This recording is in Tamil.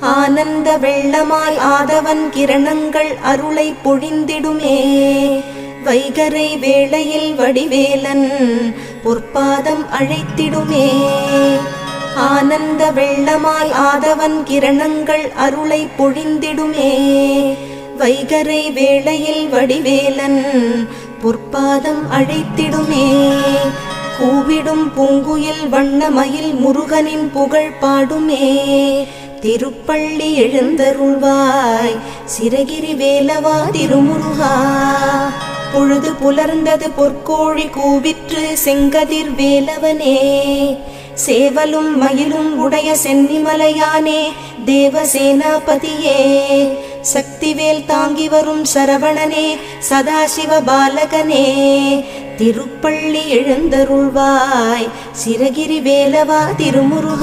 ஆனந்த வெள்ளமாய் ஆதவன் கிரணங்கள் அருளை பொழிந்திடுமே. வைகரை வேளையில் வடிவேலன் பொற்பாதம் அழைத்திடுமே. ஆனந்த வெள்ளமாய் ஆதவன் கிரணங்கள் அருளை பொழிந்திடுமே. வைகரை வேளையில் வடிவேலன் பொற்பாதம் அழைத்திடுமே. கூவிடும் பூங்குயில் வண்ணமயில் முருகனின் புகழ் பாடுமே. திருப்பள்ளி எழுந்தருள்வாய் சிறகிரி வேலவா திருமுருகா. பொழுது புலர்ந்தது பொற்கோழி கூவிற்று செங்கதிர் வேலவனே. சேவலும் மயிலும் உடைய சென்னிமலையானே தேவசேனாபதியே. சக்திவேல் தாங்கி வரும் சரவணனே சதாசிவ பாலகனே. திருப்பள்ளி எழுந்தருள்வாய். சிறகிரி வேலவா திருமுருக